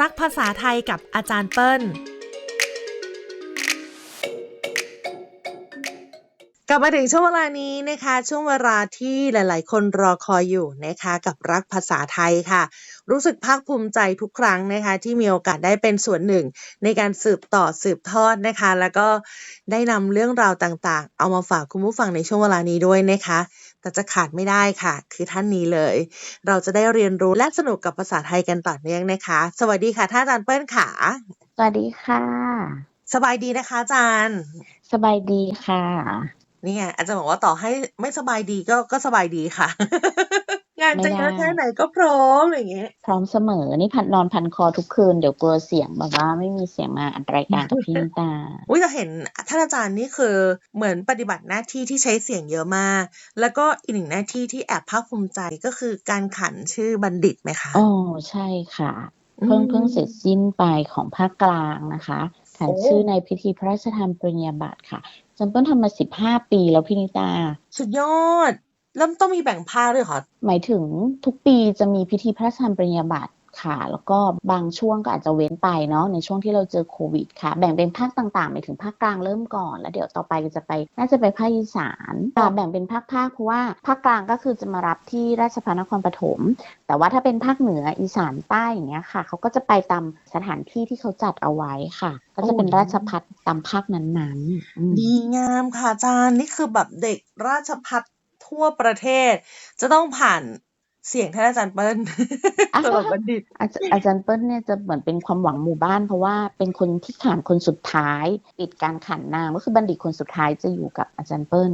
รักภาษาไทยกับอาจารย์เปิ้ล กลับมาถึงช่วงเวลานี้นะคะ ช่วงเวลาที่หลาย ๆ คนรอคอยอยู่นะคะ กับรักภาษาไทยค่ะ รู้สึกภาคภูมิใจทุกครั้งนะคะ ที่มีโอกาสได้เป็นส่วนหนึ่ง ในการสืบต่อสืบทอดนะคะ แล้วก็ได้นำเรื่องราวต่าง ๆ เอามาฝากคุณผู้ฟังในช่วงเวลานี้ด้วยนะคะ แต่จะขาดไม่ได้ค่ะ คือท่านนี้เลย เราจะได้เรียนรู้และสนุกกับภาษาไทยกันต่อเนื่องนะคะ สวัสดีค่ะท่านอาจารย์เปิ้ลค่ะ สวัสดีค่ะ สบายดีนะคะอาจารย์ สบายดีค่ะนี่ไงอาจารย์บอกว่าต่อให้ไม่สบายดีก็ก็สบายดีค่ะ งานจะเยอะไม่ได้แค่ไหนก็พร้อมอะไรอย่างเงี้ย พร้อมเสมอ นี่พันนอนพันคอทุกคืน เดี๋ยวกลัวเสียงแบบว่าไม่มีเสียงมาอัดรายการกับพี่นิตา อุ้ยจะเห็นท่านอาจารย์นี่คือเหมือนปฏิบัติหน้าที่ที่ใช้เสียงเยอะมาก แล้วก็อีกหนึ่งหน้าที่ที่แอบภาคภูมิใจก็คือการขันชื่อบัณฑิตไหมคะ อ๋อใช่ค่ะ เพิ่งเพิ่งเสร็จสิ้นไปของภาคกลางนะคะขันโอ้ชื่อในพิธีพระราชทานปริญญาบัตรค่ะจำเปิ้ลทำมาสิบห้าปีแล้วพี่นิตา สุดยอด แล้วต้องมีแบ่งภาคด้วยเหรอคะหมายถึงทุกปีจะมีพิธีพระราชทานปริญญาบัตรค่ะ แล้วก็บางช่วงก็อาจจะเว้นไปเนาะในช่วงที่เราเจอโควิดค่ะ แบ่งเป็นภาคต่างๆหมายถึงภาคกลางเริ่มก่อน แล้วเดี๋ยวต่อไปก็จะไป น่าจะไปภาคอีสานค่ะแบ่งเป็นภาคๆเพราะว่าภาคกลางก็คือจะมารับที่ราชภัฏนครปฐมแต่ว่าถ้าเป็นภาคเหนืออีสานใต้อย่างเงี้ยค่ะเขาก็จะไปตามสถานที่ที่เขาจัดเอาไว้ค่ะ ก็จะเป็นราชพัฒตามภาคนั้นๆอืมดีงามค่ะอาจารย์นี่คือแบบเด็กราชพัฒ ทั่วประเทศ จะต้องผ่านเสียงท่านอาจารย์เปิ้ลอะสำหรับบัณฑิตอาจอาจารย์เปิ้ลเนี่ยจะเหมือนเป็นความหวังหมู่บ้าน เพราะว่าเป็นคนที่ขานคนสุดท้ายปิดการขันนามก็คือบัณฑิตคนสุดท้ายจะอยู่กับอาจารย์เปิ้ล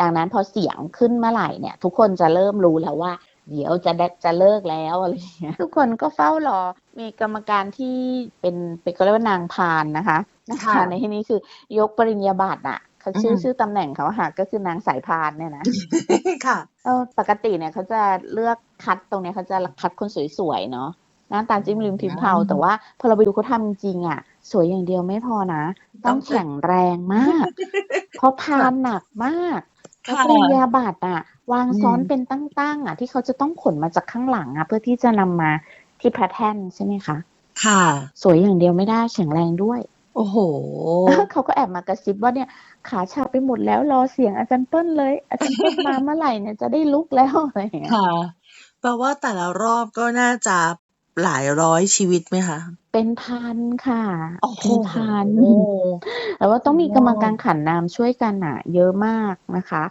ดังนั้นพอเสียงขึ้นเมื่อไหร่เนี่ย ทุกคนจะเริ่มรู้แล้วว่า เดี๋ยวจะได้จะเลิกแล้วอะไรอย่างเงี้ยทุกคนก็เฝ้ารอมีกรรมการที่เป็นเป็นก็เรียกว่านางพานนะคะนางพานในที่นี้คือยกปริญญาบัตรอะ เขาชื่อชื่อตำแหน่งเขาอะค่ะก็คือนางสายพานเนี่ยนะค่ะเออปกติเนี่ยเขาจะเลือกคัดตรงเนี้ยเขาจะคัดคนสวยๆเนาะหน้าตาจิ้มริมพิมพ์เผาอืมแต่ว่าพอเราไปดูเขาทำจริงๆอะ สวยอย่างเดียวไม่พอนะ ต้ต้อองงแข็งแรงมาก เพราะพานหนักมากแล้วค่ะปริญญาบัตรอะ วางซ้อนอืมเป็นตั้งๆอะ ที่เขาจะต้องขนมาจากข้างหลังอะ เพื่อที่จะนำมาที่พระแท่นใช่ไหมคะ ค่ะ สวยอย่างเดียวไม่ได้แข็งแรงด้วย โอ้โห เขาก็แอบมากระซิบว่าเนี่ย ขาชาไปหมดแล้วรอเสียงอาจารย์เปิ้ลเลย อาจารย์เปิ้ลมาเมื่อไหร่เนี่ยจะได้ลุกแล้วอะไรอย่างเงี้ยค่ะแปลว่าแต่ละรอบก็น่าจะหลายร้อยชีวิตไหมคะเป็นพันค่ะโอ้โหเป็นพันแต่ว่าต้องมีกรรมการขันนามช่วยกันอะ เยอะมากนะคะ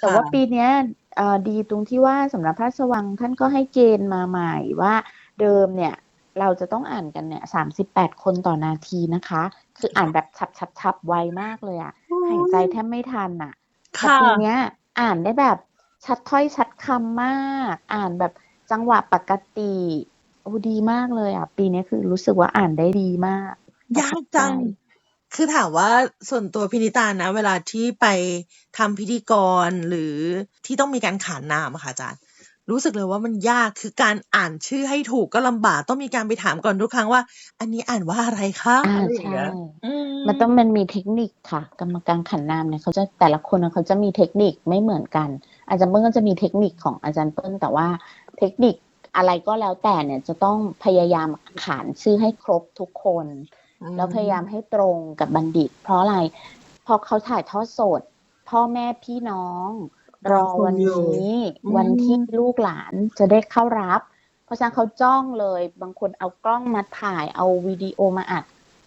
แต่ว่าปีเนี้ยเอ่อดีตรงที่ว่าสำหรับพระราชวังท่านก็ให้เกณฑ์มาใหม่ว่าเดิมเนี่ย เราจะต้องอ่านกันเนี่ยสามสิบแปดคนต่อนาทีนะคะ คืออ่านแบบฉับฉับฉับไวมากเลยอะหายใจแทบไม่ทันอะแต่ค่ะปีเนี้ย อ่านได้แบบชัดถ้อยชัดคำมาก อ่านแบบจังหวะปกติโอ้ดีมากเลยอะ ปีเนี้ยคือรู้สึกว่าอ่านได้ดีมาก ยากจัง คือถามว่าส่วนตัวพินิตานะ เวลาที่ไปทำพิธีกรหรือที่ต้องมีการขานนามอะค่ะอาจารย์ รู้สึกเลยว่ามันยากคือการอ่านชื่อให้ถูกก็ลำบากต้องมีการไปถามก่อนทุกครั้งว่า อันนี้อ่านว่าอะไรคะอ่าอะไรอย่างใช่เงี้ยอืมันต้องมันมีเทคนิคค่ะ กรรมการขันนามเนี่ยเขาจะแต่ละคนน่ะเขาจะมีเทคนิคไม่เหมือนกัน อาจารย์เปิ้ลก็จะมีเทคนิคของอาจารย์เปิ้ลแต่ว่าเทคนิคอะไรก็แล้วแต่เนี่ยจะต้องพยายามขานชื่อให้ครบทุกคน แล้วพยายามให้ตรงกับบัณฑิต เพราะอะไรพอเขาถ่ายทอดสด พ่อแม่พี่น้อง รอวันนี้อืมวันที่ลูกหลานจะได้เข้ารับ เพราะฉะนั้นเขาจ้องเลย บางคนเอากล้องมาถ่ายเอาวิดีโอมาอัด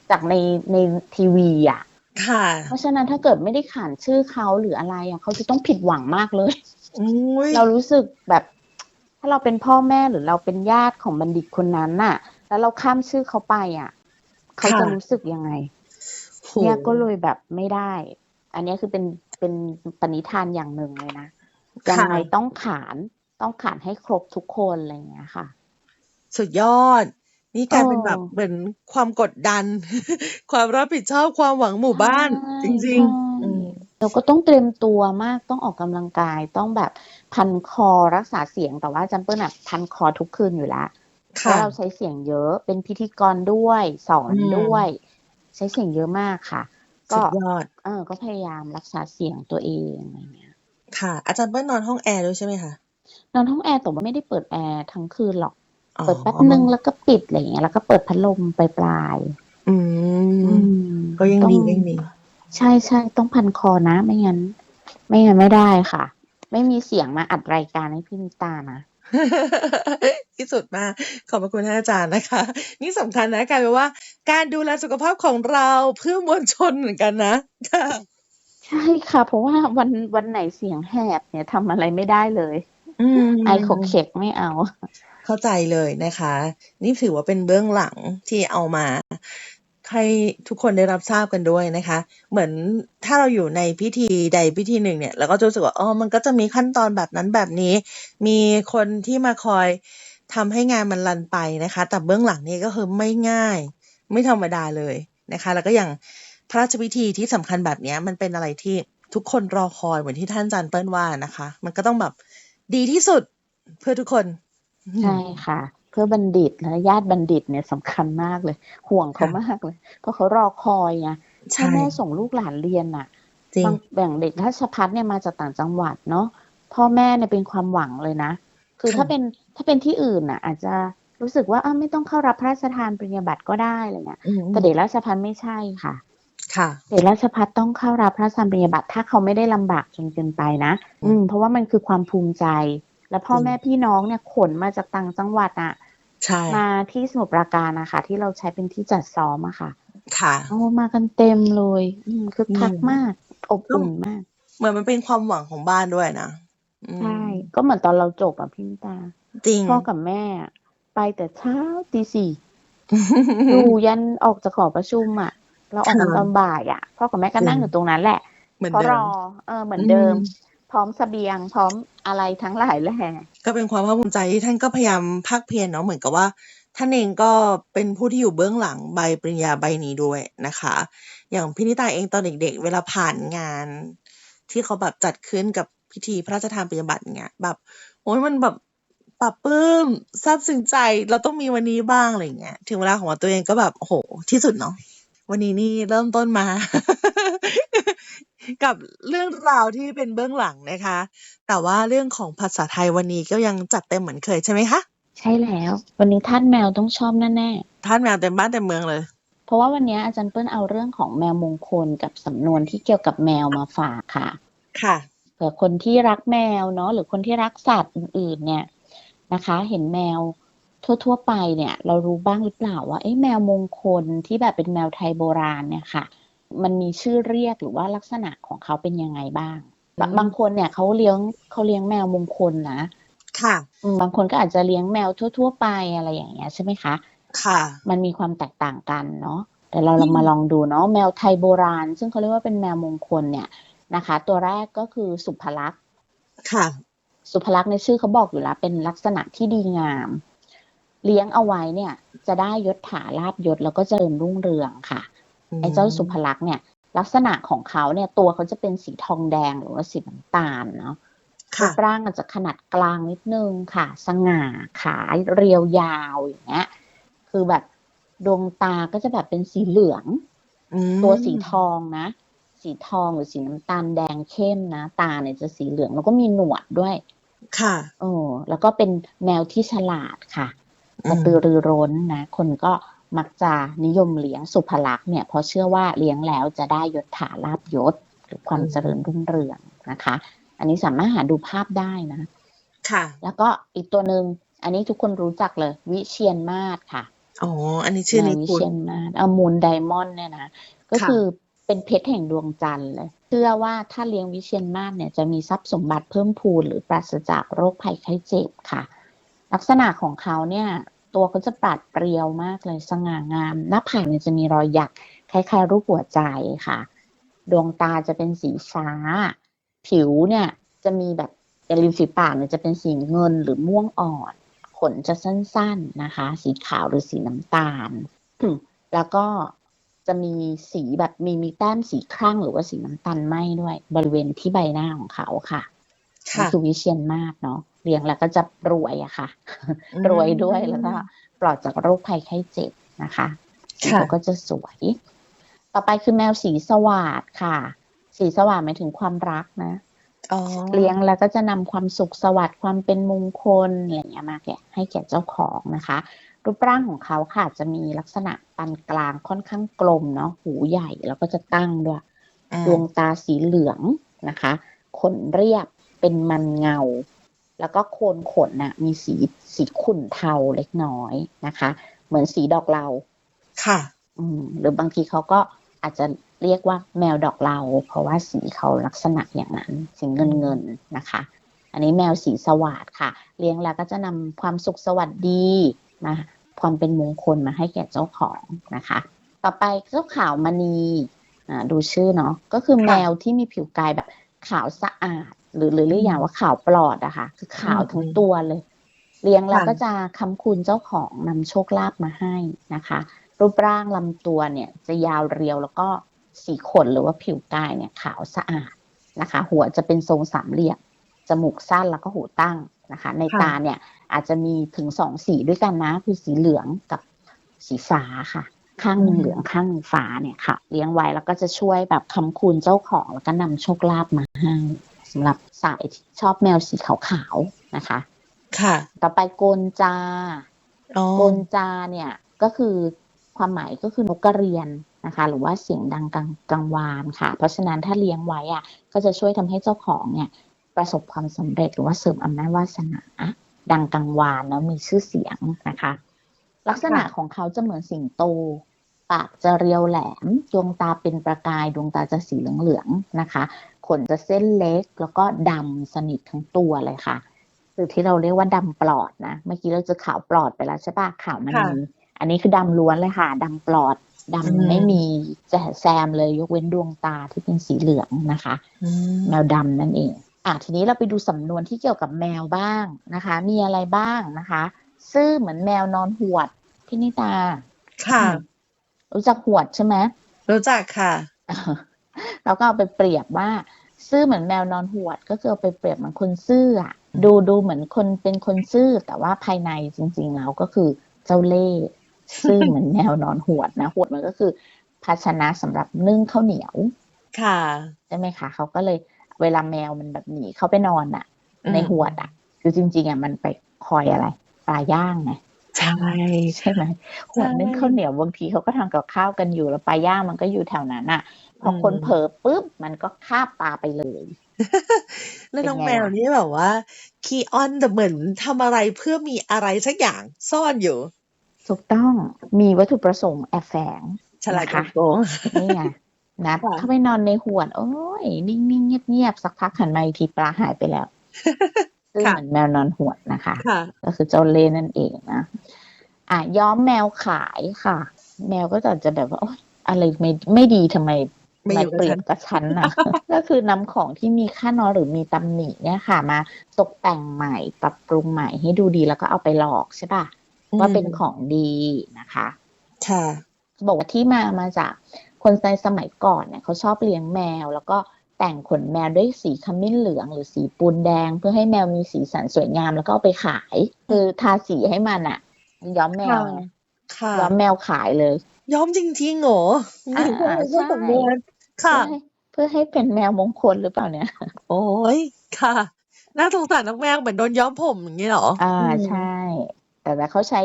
จากในในทีวีอะ ค่ะ เพราะฉะนั้นถ้าเกิดไม่ได้ขานชื่อเขาหรืออะไรอะเขาจะต้องผิดหวังมากเลยอุ้ยเรารู้สึกแบบ ถ้าเราเป็นพ่อแม่หรือเราเป็นญาติของบัณฑิตคนนั้นน่ะ แล้วเราข้ามชื่อเขาไปอะ เขาจะรู้สึกยังไงโหเนี่ยก็เลยแบบไม่ได้ อันเนี้ยคือเป็น เป็นปณิธานอย่างหนึ่งเลยนะยังไงต้องขานต้องขานให้ครบทุกคนอะไรอย่างเงี้ยค่ะ สุดยอด นี่กลายเป็นเออแบบเหมือนความกดดัน ความรับผิดชอบความหวังหมู่บ้านใช่จริงใช่ๆอืมเราก็ต้องเตรียมตัวมากต้องออกกำลังกายต้องแบบพันคอรักษาเสียงแต่ว่าจัมเปิลอะพันคอทุกคืนอยู่แล้วเพค่ะราะเราใช้เสียงเยอะเป็นพิธีกรด้วยสอนอืมด้วย ใช้เสียงเยอะมากค่ะ ก็สุดยอดเออ ก็พยายามรักษาเสียงตัวเองอะไรเงี้ย ค่ะ อาจารย์เปิ้ลนอนห้องแอร์ด้วยใช่ไหมคะ นอนห้องแอร์แต่ว่าไม่ได้เปิดแอร์ทั้งคืนหรอกอ๋อเปิดแป๊บหนึ่งแล้วก็ปิดอะไรอย่างเงี้ย แล้วก็เปิดพัดลมปลายอืๆมอืม ก็ยังต้อดีก็ยังดี ใช่ใช่ต้องพันคอนะ ไม่งั้น ไม่งั้นไม่ได้ค่ะ ไม่มีเสียงมาอัดรายการให้พี่นิตานะ ที่สุดมากขอบพระคุณท่านอาจารย์นะคะ นี่สำคัญนะกลายเป็นว่า การดูแลสุขภาพของเราเพื่อมวลชนเหมือนกันนะค่ะใช่ค่ะ เพราะว่าวันวันไหนเสียงแหบเนี่ยทำอะไรไม่ได้เลยอืมไอโคเคกไม่เอา เข้าใจเลยนะคะ นี่ถือว่าเป็นเบื้องหลังที่เอามา ให้ทุกคนได้รับทราบกันด้วยนะคะ เหมือนถ้าเราอยู่ในพิธีใดพิธีหนึ่งเนี่ยเราก็จะรู้สึกว่าอ๋อมันก็จะมีขั้นตอนแบบนั้นแบบนี้ มีคนที่มาคอยทำให้งานมันรันไปนะคะ แต่เบื้องหลังนี่ก็คือไม่ง่าย ไม่ธรรมดาเลยนะคะ แล้วก็อย่างพระราชพิธีที่สำคัญแบบนี้มันเป็นอะไรที่ทุกคนรอคอยเหมือนที่ท่านอาจารย์เปิ้ลว่านะคะ มันก็ต้องแบบดีที่สุดเพื่อทุกคน ใช่ค่ะ พื่อบัณฑิตและญาติบัณฑิตเนี่ยสำคัญมากเลย ห่วงเขาค่ะมากเลย เพราะเขารอคอยไงใช่ถ้าแม่ส่งลูกหลานเรียนน่ะจริงบางแบ่งเด็กราชพัฒเนี่ยมาจากต่างจังหวัดเนาะพ่อแม่เนี่ยเป็นความหวังเลยนะ คือค่ะถ้าเป็นถ้าเป็นที่อื่นน่ะ อาจจะรู้สึกว่าอ้าวไม่ต้องเข้ารับพระราชทานปริญญาบัตรก็ได้อะไรเงี้ยอืมแต่เด็กราชพัฒไม่ใช่ค่ะ ค่ะเด็กราชพัฒต้องเข้ารับพระราชทานปริญญาบัตรถ้าเขาไม่ได้ลำบากจนเกินไปนะ อืมเพราะว่ามันคือความภูมิใจ แล้วพ่อจริงแม่พี่น้องเนี่ยขนมาจากต่างจังหวัดอะ ใช่มาที่สมุทรปราการนะคะที่เราใช้เป็นที่จัดซ้อมอะค่ะ ค่ะโอ้มากันเต็มเลยอืมคึกคักอืมมาก อบอุ่นมาก เหมือนมันเป็นความหวังของบ้านด้วยนะอืมใช่ก็เหมือนตอนเราจบอะพี่นิตาจริงพ่อกับแม่อะไปแต่เช้าตีสี่อยู่ยันออกจากหอประชุมอะเราออกมาค่ะตอนบ่ายอะพ่อกับแม่ก็นั่งจริงอยู่ตรงนั้นแหละเหมือนเพราะเดิรมอเออเหมือนเดิมอืม พร้อมเสบียงพร้อมอะไรทั้งหลายแหล่ก็เป็นความภาคภูมิใจที่ท่านก็พยายามภาคเพียรเนาะเหมือนกับว่า ท่านเองก็เป็นผู้ที่อยู่เบื้องหลังใบปริญญาใบนี้ด้วยนะคะ อย่างพี่นิตาเองตอนเด็ก ๆ เวลาผ่านงาน ที่เขาแบบจัดขึ้นกับพิธีพระราชทานปริญญาบัตรเงี้ยแบบโอ้ยมันแบบปรับปื้มซาบซึ้งใจเราต้องมีวันนี้บ้างอะไรเงี้ยถึงเวลาของตัวเองก็แบบโหที่สุดเนาะวันนี้นี่เริ่มต้นมา กับเรื่องราวที่เป็นเบื้องหลังนะคะ แต่ว่าเรื่องของภาษาไทยวันนี้ก็ยังจัดเต็มเหมือนเคยใช่ไหมคะ ใช่แล้ว วันนี้ท่านแมวต้องชอบแน่ๆท่านแมวเต็มบ้านเต็มเมืองเลย เพราะว่าวันนี้อาจารย์เปิ้ลเอาเรื่องของแมวมงคลกับสำนวนที่เกี่ยวกับแมวมาฝากค่ะ ค่ะเผื่อคนที่รักแมวเนาะหรือคนที่รักสัตว์อื่นๆ เนี่ยนะคะ เห็นแมวทั่วๆไปเนี่ย เรารู้บ้างหรือเปล่าว่าเอ๊ะแมวมงคลที่แบบเป็นแมวไทยโบราณเนี่ยค่ะ มันมีชื่อเรียกหรือว่าลักษณะของเขาเป็นยังไงบ้างบะอืมบางคนเนี่ยเขาเลี้ยงเขาเลี้ยงแมวมงคลนะ ค่ะอืมบางคนก็อาจจะเลี้ยงแมวทั่ว ๆ ไปอะไรอย่างเงี้ยใช่ไหมคะ ค่ะ มันมีความแตกต่างกันเนาะแต่เราลองมาลองดูเนาะแมวไทยโบราณ ซึ่งเขาเรียกว่าเป็นแมวมงคลเนี่ยนะคะ ตัวแรกก็คือสุภลักษณ์ค่ะ สุภลักษณ์ในชื่อเขาบอกอยู่แล้วเป็นลักษณะที่ดีงาม เลี้ยงเอาไว้เนี่ย จะได้ยศถาลาบยศแล้วก็เจริญรุ่งเรืองค่ะ ไอ้เจ้าสุภลักษณ์เนี่ย ลักษณะของเขาเนี่ย ตัวเขาจะเป็นสีทองแดงหรือว่าสีน้ำตาลเนาะรูค่ะปร่างอาจจะขนาดกลางนิดนึงค่ะ สง่าขาเรียวยาวอย่างเงี้ย คือแบบดวงตาก็จะแบบเป็นสีเหลืองอืมตัวสีทองนะ สีทองหรือสีน้ำตาลแดงเข้มนะ ตาเนี่ยจะสีเหลืองแล้วก็มีหนวดด้วย ค่ะโอ้แล้วก็เป็นแมวที่ฉลาดค่ะอืกระมตือรือร้นนะ คนก็ มักจะนิยมเลี้ยงสุภลักษณ์เนี่ยเพราะเชื่อว่าเลี้ยงแล้วจะได้ยศถาลาบยศหรือความเจริญรุ่งเรืองนะคะ อันนี้สามารถหาดูภาพได้นะ ค่ะ แล้วก็อีกตัวหนึ่งอันนี้ทุกคนรู้จักเลย วิเชียนมาศค่ะอ๋ออันนี้ชื่อแมนี้ววิคุณเชียนมาศเอามูลไดมอนด์เนี่ยนะก็ค่ะคือเป็นเพชรแห่งดวงจันทร์เลย เชื่อว่าถ้าเลี้ยงวิเชียนมาศเนี่ยจะมีทรัพย์สมบัติเพิ่มพูนหรือปราศจากโรคภัยไข้เจ็บค่ะ ลักษณะของเขาเนี่ย ตัวเขาจะปราดเปรียวมากเลยสง่างาม หน้าผากเนี่ยจะมีรอยหยักคล้ายๆรูปหัวใจค่ะ ดวงตาจะเป็นสีฟ้า ผิวเนี่ยจะมีแบบริมฝีปากเนี่ยจะเป็นสีเงินหรือม่วงอ่อน ขนจะสั้นๆนะคะ สีขาวหรือสีน้ำตาล แล้วก็จะมีสีแบบมีมีแต้มสีครั่งหรือว่าสีน้ำตาลไหมด้วย บริเวณที่ใบหน้าของเขาค่ะนี่ค่ะคือวิเชียนมากเนาะ เลี้ยงแล้วก็จะรวยอะค่ะอืมรวยด้วยแล้วก็ปลอดจากโรคภัยไข้เจ็บนะคะสีค่ะเขาก็จะสวย ต่อไปคือแมวสีสวาดค่ะ สีสวาดหมายถึงความรักนะอ๋อเลี้ยงแล้วก็จะนำความสุขสวัสดิ์ความเป็นมงคลอะไรอย่างเงี้ยมาแก่ให้แก่เจ้าของนะคะ รูปร่างของเขาค่ะจะมีลักษณะปานกลางค่อนข้างกลมเนาะหูใหญ่แล้วก็จะตั้งด้วยอืมดวงตาสีเหลืองนะคะ ขนเรียบเป็นมันเงา แล้วก็โคนขนน่ะมีสีสีขุ่นเทาเล็กน้อยนะคะ เหมือนสีดอกเหลาค่ะ อืมหรือบางทีเขาก็อาจจะเรียกว่าแมวดอกเหลาเพราะว่าสีเขาลักษณะอย่างนั้น สีเงินเงินๆนะคะ อันนี้แมวสีสวัสดค่ะ เลี้ยงแล้วก็จะนำความสุขสวัสดีมาความเป็นมงคลมาให้แก่เจ้าของนะคะ ต่อไปเจ้าขาวมณีอ่าดูชื่อเนาะก็คือค่ะแมวที่มีผิวกายแบบขาวสะอาด หรือหรือเรียกอย่างว่าขาวปลอดอะค่ะ คือขาวทั้งตัวเลย เลี้ยงแล้วค่ะก็จะคำคุณเจ้าของนำโชคลาภมาให้นะคะ รูปร่างลำตัวเนี่ยจะยาวเรียวแล้วก็สีขนหรือว่าผิวกายเนี่ยขาวสะอาดนะคะ หัวจะเป็นทรงสามเหลี่ยมจมูกสั้นแล้วก็หูตั้งนะคะ ในค่ะตาเนี่ยอาจจะมีถึงสองสีด้วยกันนะ คือสีเหลืองกับสีฟ้าค่ะ ข้างหนึ่งเหลืองข้างหนึ่งฟ้าเนี่ยค่ะ เลี้ยงไว้แล้วก็จะช่วยแบบคำคูณเจ้าของแล้วก็นำโชคลาภมาให้ สำหรับสายที่ชอบแมวสีขาวๆนะคะ ค่ะ ต่อไปโกนจาอ๋อโกนจาเนี่ยก็คือความหมายก็คือนกกระเรียนนะคะ หรือว่าเสียงดังกลางกลางวานค่ะ เพราะฉะนั้นถ้าเลี้ยงไว้อะก็จะช่วยทำให้เจ้าของเนี่ยประสบความสำเร็จหรือว่าเสริมอำนาจวาสนา ดังกลางวานแล้วมีชื่อเสียงนะคะ ลักษณะของเขาจะเหมือนสิงโต ปากจะเรียวแหลม ดวงตาเป็นประกาย ดวงตาจะสีเหลืองๆนะคะ ขนจะเส้นเล็กแล้วก็ดำสนิททั้งตัวเลยค่ะหรือที่เราเรียกว่าดำปลอดนะ เมื่อกี้เราจะขาวปลอดไปแล้วใช่ปะขาวมันค่ะมีอันนี้คือดำล้วนเลยค่ะดำปลอดดำอืมไม่มีแจแซมเลยยกเว้นดวงตาที่เป็นสีเหลืองนะคะอืมแมวดำนั่นเองอะทีนี้เราไปดูสำนวนที่เกี่ยวกับแมวบ้างนะคะ มีอะไรบ้างนะคะ ซื่อเหมือนแมวนอนหวดพี่นิตา ค่ะ รู้จักหวดใช่ไหมรู้จักค่ะ เราก็เอาไปเปรียบว่า ซื่อเหมือนแมวนอนหวด ก็คือเอาไปเปรียบเหมือนคนซื่ออะดูดูเหมือนคนเป็นคนซื่อ แต่ว่าภายในจริง ๆ แล้วก็คือเจ้าเล่ห์ซื่อเหมือนแมวนอนหวดนะหวดมันก็คือ ภาชนะสำหรับนึ่งข้าวเหนียว ค่ะใช่ไหมคะเขาก็เลยเวลาแมวมันแบบหนีเข้าไปนอนอะอืมในหวดอะคือจริง ๆอะมันไปคอยอะไรปลาย่างไงใช่ใช่ไหมหวดนึ่งข้าวเหนียวบางทีเขาก็ทำกับข้าวกันอยู่แล้วปลาย่างมันก็อยู่แถวนั้นอะ พอคนเผลอปุ๊บมันก็คาบปลาไปเลย แล้วน้องเป็นไงแมวล่ะนี่แบบว่าคีออนแต่เหมือนทำอะไรเพื่อมีอะไรสักอย่างซ่อนอยู่ ถูกต้องมีวัตถุประสงค์แอบแฝงฉลาดนะคะโกงนี่ไงนะค่ะเข้าไปนอนในหวดโอ้ย นิ่งๆเงียบๆสักพักหันมาอีกทีปลาหายไปแล้วซึ่งค่ะเหมือนแมวนอนหวดนะคะค่ะก็คือเจ้าเล่ห์นั่นเองนะอะย้อมแมวขายค่ะ แมวก็จะจะแบบว่าโอ๊ยอะไรไม่ไม่ดีทำไมไม่อยู่กับเปรียฉับนกับฉันนะก็คือนำของที่มีค่าน้อยหรือมีตำหนิเนี่ยค่ะ มาตกแต่งใหม่ปรับปรุงใหม่ให้ดูดีแล้วก็เอาไปหลอกใช่ป่ะว่าเป็นของดีนะคะ ค่ะบอกว่าที่มามาจากคนในสมัยก่อนเนี่ยเขาชอบเลี้ยงแมว แล้วก็แต่งขนแมวด้วยสีขมิ้นเหลือง หรือสีปูนแดง เพื่อให้แมวมีสีสันสวยงามแล้วก็เอาไปขาย คือทาสีให้มันอะย้อมแมวไงค่ะย้อมแมวขายเลยย้อมจริงๆเหรออ่าหนูก็ไม่ใช่สมบูรณ์ ค่ะเพื่อให้เพื่อให้เป็นแมวมงคลหรือเปล่าเนี่ย โอ้ยค่ะ น่าสงสารน้องแมวเหมือนโดนย้อมผมอย่างนี้เหรอ อ่าอืมใช่ แต่ว่าเขาใช้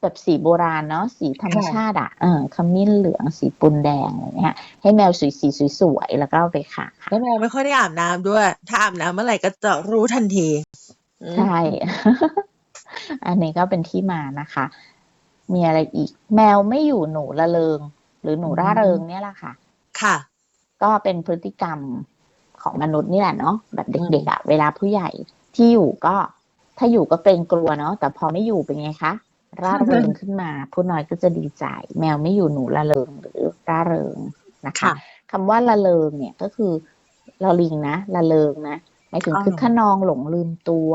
แบบสีโบราณเนาะสีธรรมค่ะชาติอะเออขมิ้นเหลืองสีปูนแดงอะไรเงี้ยให้แมวสวยสีสวยๆแล้วก็เอาไปขายแล้วแมวไม่ค่อยได้อาบน้ำด้วย ถ้าอาบน้ำเมื่อไหร่ก็จะรู้ทันทีอืมใช่ อันนี้ก็เป็นที่มานะคะ มีอะไรอีก แมวไม่อยู่หนูละเริงหรือหนูร่าเริงเนี่ยแหละค่ะ ค่ะ ก็เป็นพฤติกรรมของมนุษย์นี่แหละเนาะแบบเด็กๆอะเวลาผู้ใหญ่ที่อยู่ก็ ถ้าอยู่ก็เกรงกลัวเนาะแต่พอไม่อยู่เป็นไงคะร่าเริงขึ้นมา ผู้น้อยก็จะดีใจ แมวไม่อยู่หนูละเริงหรือร่าเริงนะคะค่ะคำว่าละเริงเนี่ยก็คือละลิงนะละเริงนะหมายถึงอ๋อคือขนองหลงลืมตัว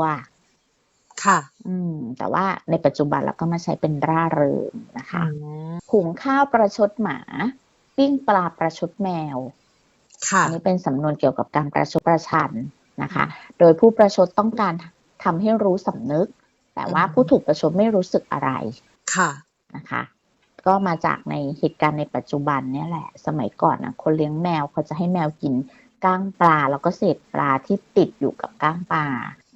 ค่ะ อืม แต่ว่าในปัจจุบันเราก็มาใช้เป็นร่าเริงนะคะอืมหุงข้าวประชดหมา ปิ้งปลาประชดแมวค่ะ อันนี้เป็นสำนวนเกี่ยวกับการประชดประชันนะคะ โดยผู้ประชดต้องการทำให้รู้สำนึก แต่ว่าอืมผู้ถูกประชดไม่รู้สึกอะไรค่ะนะคะ ก็มาจากในเหตุการณ์ในปัจจุบันเนี่ยแหละ สมัยก่อนนะคนเลี้ยงแมวเขาจะให้แมวกินก้างปลาแล้วก็เศษปลาที่ติดอยู่กับก้างปลา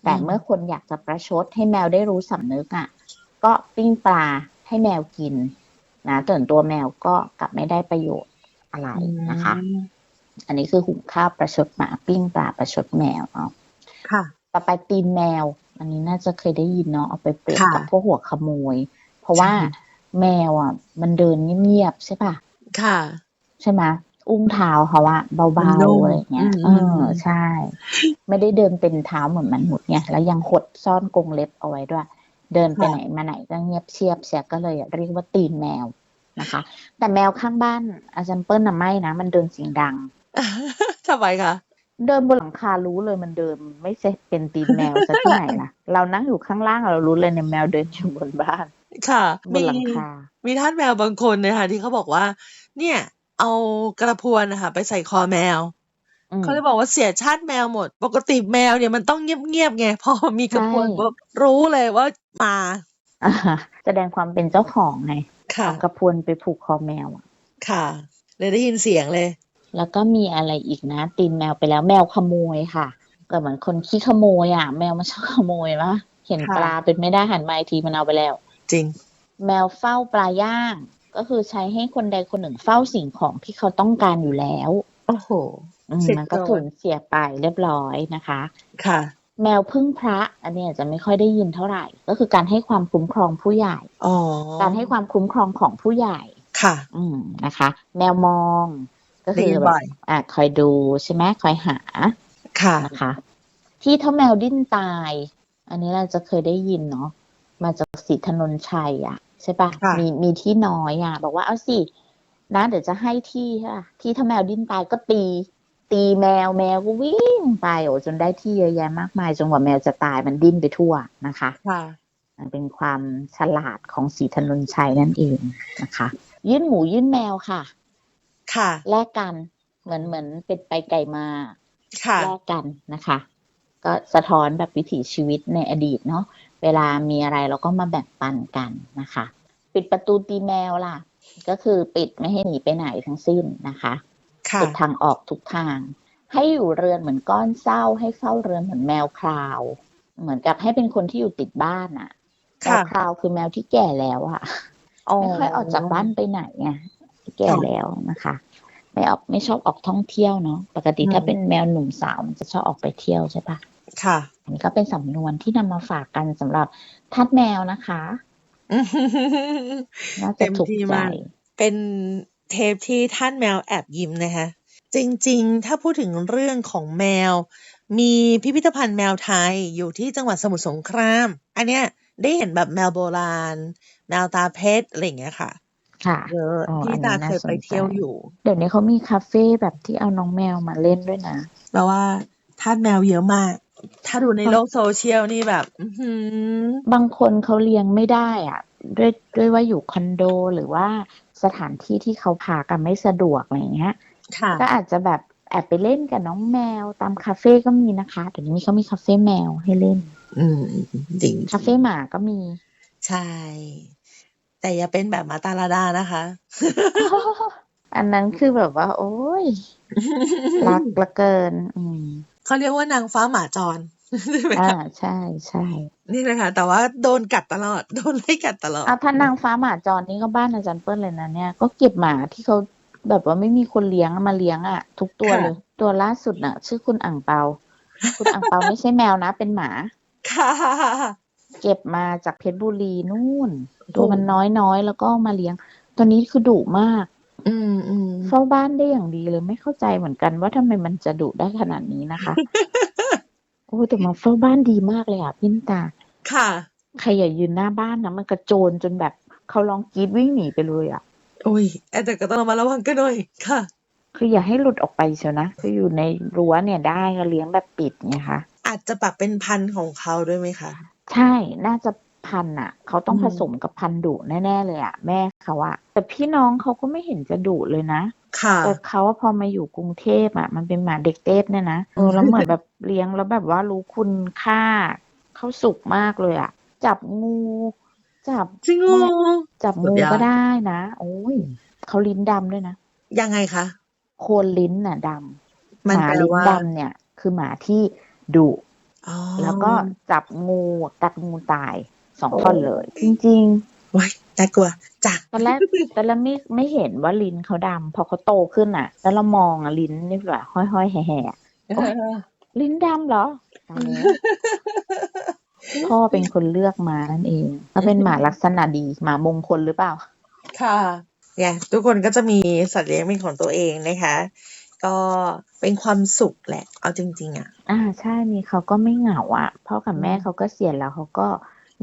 แต่อืมเมื่อคนอยากจะประชดให้แมวได้รู้สำนึกอะก็ปิ้งปลาให้แมวกินนะส่วนตัวแมวก็กลับไม่ได้ประโยชน์อะไรนะคะ อืมอันนี้คือหุงข้าวประชดหมาปิ้งปลาประชดแมวเนาะค่ะ ต่อไปตีนแมว อันนี้น่าจะเคยได้ยินเนาะเอาไปเปรียบค่ะกับพวกหัวขโมย เพราะว่าใช่แมวอะ มันเดินเงียบๆใช่ปะค่ะ ใช่ไหมอุ้งเท้าเขาอะเบามันนุ่มๆอะไรอย่างเงี้ยอืมเออใช่ ไม่ได้เดินเป็นเท้าเหมือนมันหมุดไงแล้วยังหดซ่อนกรงเล็บเอาไว้ด้วย เดินไปไหนมาไหนก็เงียบเชียบเสียก็เลยเรียกว่าตีนแมวนะคะ แต่แมวข้างบ้านอาจารย์เปิ้ลน่ะไม่นะมันเดินเสียงดัง ทำไมคะเดินบนหลังคารู้เลยมันเดินไม่ใช่เป็นตีนแมวซะที่ไหนล่ะเรานั่งอยู่ข้างล่างเรารู้เลยเนี่ยแมวเดินอยู่บนบ้าน ค่ะบนหลังคา มีท่านแมวบางคนนะคะที่เขาบอกว่า เนี่ย เอากระพวนนะคะไปใส่คอแมวอืมเขาเลยบอกว่าเสียชาติแมวหมด ปกติแมวเนี่ยมันต้องเงียบๆไงพอมีกระพวนใช่ปุ๊บรู้เลยว่ามาอ่าแสดงความเป็นเจ้าของไงค่ะเอากระพวนไปผูกคอแมวอะค่ะ เลยได้ยินเสียงเลย แล้วก็มีอะไรอีกนะ ตีนแมวไปแล้วแมวขโมยค่ะก็เหมือนคนขี้ขโมยอะ แมวมันชอบขโมยปะเห็นค่ะปลาเป็นไม่ได้หันมาอีกทีมันเอาไปแล้ว จริง แมวเฝ้าปลาย่าง ก็คือใช้ให้คนใดคนหนึ่งเฝ้าสิ่งของที่เขาต้องการอยู่แล้วโอ้โหอืมเสร็จมันก็ก่อนสูญเสียไปเรียบร้อยนะคะ ค่ะ แมวพึ่งพระ อันนี้อาจจะไม่ค่อยได้ยินเท่าไหร่ ก็คือการให้ความคุ้มครองผู้ใหญ่อ๋อการให้ความคุ้มครองของผู้ใหญ่ค่ะ อืมนะคะ แมวมอง ก็คือได้ยินแบบ่บอยอะคอยดูใช่ไหมคอยหาค่ะนะคะ ที่เท่าแมวดิ้นตาย อันนี้เราจะเคยได้ยินเนาะมาจากสีถนนชัยอะ ใช่ปะค่ะมีมีที่น้อยอะ บอกว่าเอาสินะเดี๋ยวจะให้ที่ใช่ปะที่ถ้าแมวดิ้นตายก็ตี ตีแมวแมวก็วิ่งไปโอ้จนได้ที่เยอะแยะมากมายจนกว่าแมวจะตายมันดิ้นไปทั่วนะคะค่ะมันเป็นความฉลาดของสีถนนชัยนั่นเองนะคะ ยื่นหมูยื่นแมวค่ะ ค่ะแลกกันเหมือนเหมือนเป็นไปไก่มาค่ะแลกกันนะคะ ก็สะท้อนแบบวิถีชีวิตในอดีตเนาะเวลามีอะไรเราก็มาแบ่งปันกันนะคะ ปิดประตูตีแมวล่ะ ก็คือปิดไม่ให้หนีไปไหนทั้งสิ้นนะคะค่ะปิดทางออกทุกทาง ให้อยู่เรือนเหมือนก้อนเศร้า ให้เฝ้าเรือนเหมือนแมวคราว เหมือนกับให้เป็นคนที่อยู่ติดบ้านอะแมค่ะวคราวคือแมวที่แก่แล้วอะอ๋อไม่ค่อยออกจากบ้านไปไหนไง แก่แล้วนะคะ ไม่ออกไม่ชอบออกท่องเที่ยวเนาะปกติอืมถ้าเป็นแมวหนุ่มสาวมันจะชอบออกไปเที่ยวใช่ปะค่ะอันนี้ก็เป็นสำนวนที่นำมาฝากกันสำหรับทัดแมวนะคะน่าจะเต็มถูกที่ใจมากเป็นเทปที่ท่านแมวแอบยิ้มนะคะ จริงๆ ถ้าพูดถึงเรื่องของแมว มีพิพิธภัณฑ์แมวไทยอยู่ที่จังหวัดสมุทรสงคราม อันเนี้ยได้เห็นแบบแมวโบราณ แมวตาเพชรอะไรอย่างเงี้ยค่ะ ค่ะเยอะอ๋อพี่อันนี้ตาน่าเคยไปสนใจเที่ยวอยู่ เดี๋ยวนี้เขามีคาเฟ่แบบที่เอาน้องแมวมาเล่นด้วยนะแปลว่าท่านแมวเยอะมาก ถ้าดูในโลกโซเชียลนี่แบบอื้อหือบางคนเขาเลี้ยงไม่ได้อะด้วยด้วยว่าอยู่คอนโดหรือว่าสถานที่ที่เขาพากันไม่สะดวกอะไรอย่างเงี้ยค่ะก็อาจจะแบบแอบไปเล่นกับน้องแมวตามคาเฟ่ก็มีนะคะเดี๋ยวนี้เขามีคาเฟ่แมวให้เล่น อืมจริงคาเฟ่หมาก็มี ใช่ แต่อย่าเป็นแบบหมาตาลาดานะคะ อันนั้นคือแบบว่า โอ้ยรักเหละเกิน อืมเขาเรียกว่านางฟ้าหมาจรใช่ไหมอ่าคะใช่ใช่นี่นะคะแต่ว่าโดนกัดตลอดโดนไล่กัดตลอดอะถ้านางฟ้าหมาจรนี่ก็บ้านอาจารย์เปิ้ลเลยนะเนี่ยก็เก็บหมาที่เขาแบบว่าไม่มีคนเลี้ยงมาเลี้ยงอะ ทุกตัวค่ะเลย ตัวล่าสุดน่ะ ชื่อคุณอ่างเปา คุณอ่างเปาไม่ใช่แมวนะ เป็นหมา ค่ะ เก็บมาจากเพชรบุรีนู่นโอ้ตัวมันน้อยน้อยๆ แล้วก็มาเลี้ยง ตัวนี้คือดุมาก อืมอืมเฝ้าบ้านได้อย่างดีเลยไม่เข้าใจเหมือนกันว่าทำไมมันจะดุได้ขนาดนี้นะคะ โอ้แต่มันเฝ้าบ้านดีมากเลยอะพิ้นตา ค่ะใครอย่ายืนหน้าบ้านนะมันกระโจนจนแบบเขาลองกรีดวิ่งหนีไปเลยอะอุ้ยแต่ก็ต้องระมัดระวังกันหน่อยค่ะ คืออย่าให้หลุดออกไปเชียวนะคืออยู่ในรั้วเนี่ยได้ก็เลี้ยงแบบปิดไงคะอาจจะแบบเป็นพันธุ์ของเขาด้วยไหมคะ ใช่น่าจะพันธุ์อะ เขาต้องอืมผสมกับพันธุ์ดุแน่ ๆ เลยอะ แม่เขาอะแต่พี่น้องเขาก็ไม่เห็นจะดุเลยนะค่ะแต่เขาว่าพอมาอยู่กรุงเทพอะ มันเป็นหมาเด็กเทพเนี่ยนะเออแล้วเหมือนแบบเลี้ยงแล้วแบบว่ารู้คุณค่าเขาสุกมากเลยอะ จับงู จับจริงเหรอจับสุงูดยอดก็ได้นะโอ้ยเขาลิ้นดำด้วยนะยังไงคะโคนลิ้นน่ะดมันหมาแปลลิ้นว่าดำเนี่ย คือหมาที่ดุอ๋อ แล้วก็จับงูกัดงูตายสองท่อนเลย จริงว้ายน่ากลัวจ้ะๆตอนแรกตอนแรกไม่ไม่เห็นว่าลิ้นเขาดำพอเขาโตขึ้นอะ แล้วเรามองอะลิ้นนี่แบบห้อยๆแห่ๆอะลิ้นดำเหรอตายแล้วพ่อเป็นคนเลือกมานั่นเองเขาเป็นหมาลักษณะดีหมามงคลหรือเปล่า ค่ะเนี่ยทุกคนก็จะมีสัตว์เลี้ยงเป็นของตัวเองนะคะ ก็เป็นความสุขแหละ เอาจริง ๆ อะ อ่าใช่มีเขาก็ไม่เหงาอะพ่อกับแม่อืมเขาก็เสียแล้วเขาก็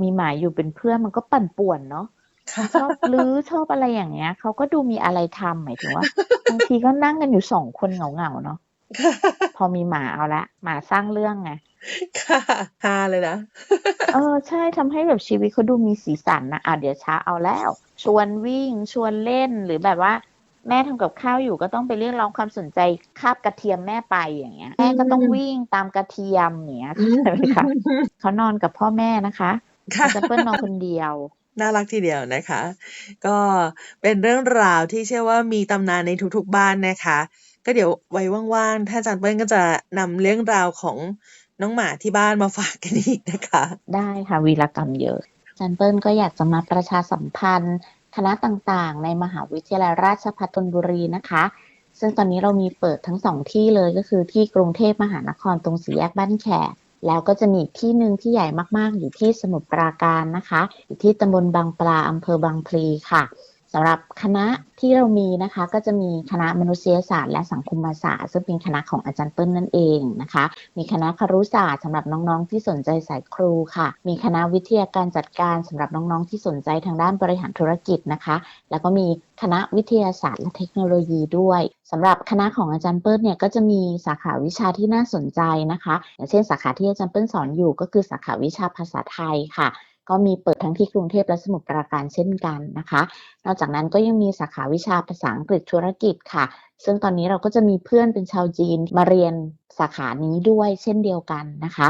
มีหมาอยู่เป็นเพื่อนมันก็ปั่นป่วนเนาะค่ะชอบลื้อชอบอะไรอย่างเงี้ยเขาก็ดูมีอะไรทำหมายถึงว่าบางทีก็นั่งกันอยู่สองคนเหงาๆเนาะพอมีหมาเอาละหมาสร้างเรื่องไงค่ะฮาเลยนะเออใช่ทำให้แบบชีวิตเขาดูมีสีสันนะอะเดี๋ยวเช้าเอาแล้ว ชวนวิ่งชวนเล่นหรือแบบว่า แม่ทำกับข้าวอยู่ก็ต้องไปเรียกร้องความสนใจคาบกระเทียมแม่ไปอย่างเงี้ย แม่ก็ต้องวิ่งตามกระเทียมอย่างเงี้ยใช่ไหมคะเขานอนกับพ่อแม่นะคะค่ะจะเปิ้ลนอนคนเดียวน่ารักทีเดียวนะคะ ก็เป็นเรื่องราวที่เชื่อว่ามีตำนานในทุกๆบ้านนะคะ ก็เดี๋ยวไว้ว่างๆ ถ้าอาจารย์เปิ้ลก็จะนำเรื่องราวของน้องหมาที่บ้านมาฝากกันอีกนะคะ ได้ค่ะวีรกรรมเยอะอาจันเปิ้ลก็อยากจะมาประชาสัมพันธ์ คณะต่างๆ ในมหาวิทยาลัยราชภัฏธนบุรีนะคะ ซึ่งตอนนี้เรามีเปิดทั้งสองที่เลยก็คือที่กรุงเทพมหานครตรงสี่แยกบ้านแขกแล้วก็จะมีที่หนึ่งที่ใหญ่มากๆ อยู่ที่สมุทรปราการนะคะ อยู่ที่ตำบลบางปลาอำเภอบางพลีค่ะ สำหรับคณะที่เรามีนะคะก็จะมีคณะมนุษยศาสตร์และสังคมศาสตร์ ซึ่งเป็นคณะของอาจารย์เปิ้ลนั่นเองนะคะ มีคณะครุศาสตร์สำหรับน้องๆที่สนใจสายครูค่ะ มีคณะวิทยาการจัดการสำหรับน้องๆที่สนใจทางด้านบริหารธุรกิจนะคะ แล้วก็มีคณะวิทยาศาสตร์และเทคโนโลยีด้วยสำหรับคณะของอาจารย์เปิ้ลเนี่ยก็จะมีสาขาวิชาที่น่าสนใจนะคะ อย่างเช่นสาขาที่อาจารย์เปิ้ลสอนอยู่ ก็คือสาขาวิชาภาษาไทยค่ะ ก็มีเปิดทั้งที่กรุงเทพและสมุทรปราการเช่นกันนะคะ นอกจากนั้นก็ยังมีสาขาวิชาภาษาอังกฤษธุรกิจค่ะ ซึ่งตอนนี้เราก็จะมีเพื่อนเป็นชาวจีนมาเรียนสาขานี้ด้วยเช่นเดียวกันนะคะ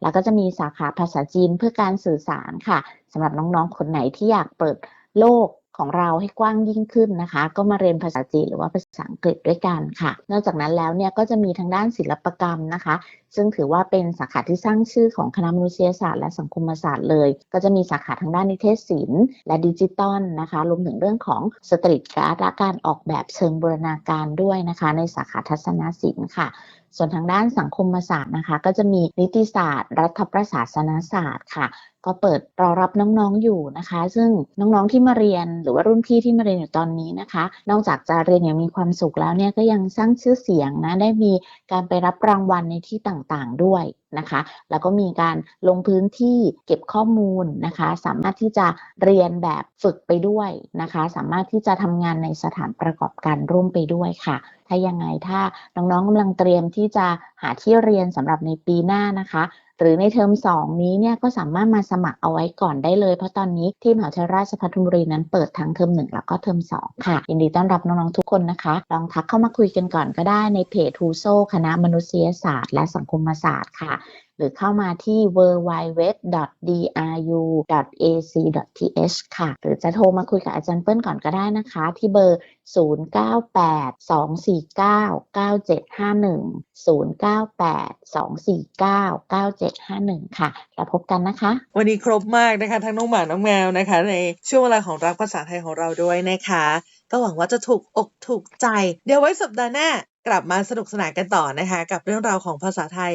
แล้วก็จะมีสาขาภาษาจีนเพื่อการสื่อสารค่ะสำหรับน้องๆคนไหนที่อยากเปิดโลก ของเราให้กว้างยิ่งขึ้นนะคะ ก็มาเรียนภาษาจีนหรือว่าภาษาอังกฤษด้วยกันค่ะ นอกจากนั้นแล้วเนี่ยก็จะมีทางด้านศิลปกรรมนะคะ ซึ่งถือว่าเป็นสาขาที่สร้างชื่อของคณะมนุษยศาสตร์และสังคมศาสตร์เลย ก็จะมีสาขาทางด้านนิเทศศิลป์และดิจิตอลนะคะรวมถึงเรื่องของสตรีทการ์ดและการออกแบบเชิงบูรณาการด้วยนะคะ ในสาขาทัศนศิลป์ค่ะส่วนทางด้านสังคมศาสตร์นะคะ ก็จะมีนิติศาสตร์ รัฐประศาสนศาสตร์ค่ะ ก็เปิดรอรับน้องๆอยู่นะคะ ซึ่งน้องๆที่มาเรียนหรือว่ารุ่นพี่ที่มาเรียนอยู่ตอนนี้นะคะ นอกจากจะเรียนอย่างมีความสุขแล้วเนี่ยก็ยังสร้างชื่อเสียงนะได้มีการไปรับรางวัลในที่ต่างๆด้วยนะคะ แล้วก็มีการลงพื้นที่เก็บข้อมูลนะคะ สามารถที่จะเรียนแบบฝึกไปด้วยนะคะ สามารถที่จะทำงานในสถานประกอบการร่วมไปด้วยค่ะ ถ้ายังไงถ้าน้องๆกำลังเตรียมที่จะหาที่เรียนสำหรับในปีหน้านะคะ หรือในเทอม2 นี้เนี่ยก็สามารถมาสมัครเอาไว้ก่อนได้เลย เพราะตอนนี้ที่มหาวิทยาลัยราชภัฏธนบุรีนั้นเปิดทั้งเทอม1 แล้วก็เทอม2 ค่ะยินดีต้อนรับน้องๆทุกคนนะคะ ลองทักเข้ามาคุยกันก่อนก็ได้ในเพจทูโซคณะมนุษยศาสตร์ และสังคมศาสตร์ค่ะ หรือเข้ามาที่ www.dru.ac.th ค่ะ หรือจะโทรมาคุยกับอาจารย์เปิ้ลก่อนก็ได้นะคะ ที่เบอร์ 0982499751 0982499751 ค่ะ แล้วพบกันนะคะ วันนี้ครบมากนะคะ ทั้งน้องหมา น้องแมวนะคะ ในช่วงเวลาของรักภาษาไทยของเราด้วยนะคะ ก็หวังว่าจะถูกอกถูกใจ เดี๋ยวไว้สัปดาห์หน้า กลับมาสนุกสนานกันต่อนะคะ กับเรื่องราวของภาษาไทย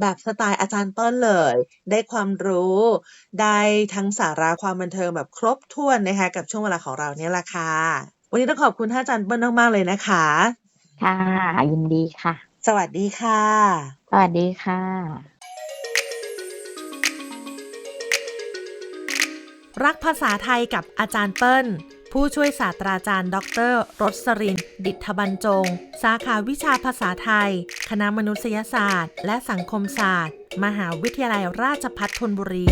แบบสไตล์อาจารย์เปิ้ลเลย ได้ความรู้ ได้ทั้งสาระความบันเทิงแบบครบถ้วนนะคะ กับช่วงเวลาของเราเนี่ยแหละค่ะ วันนี้ต้องขอบคุณท่านอาจารย์เปิ้ลมากๆเลยนะคะ ค่ะยินดีค่ะ สวัสดีค่ะ สวัสดีค่ะ รักภาษาไทยกับอาจารย์เปิ้ล ผู้ช่วยศาสตราจารย์ ดรรสริน ดิษฐบรรจง สาขาวิชาภาษาไทย คณะมนุษยศาสตร์ และสังคมศาสตร์ มหาวิทยาลัยราชภัฏธนบุรี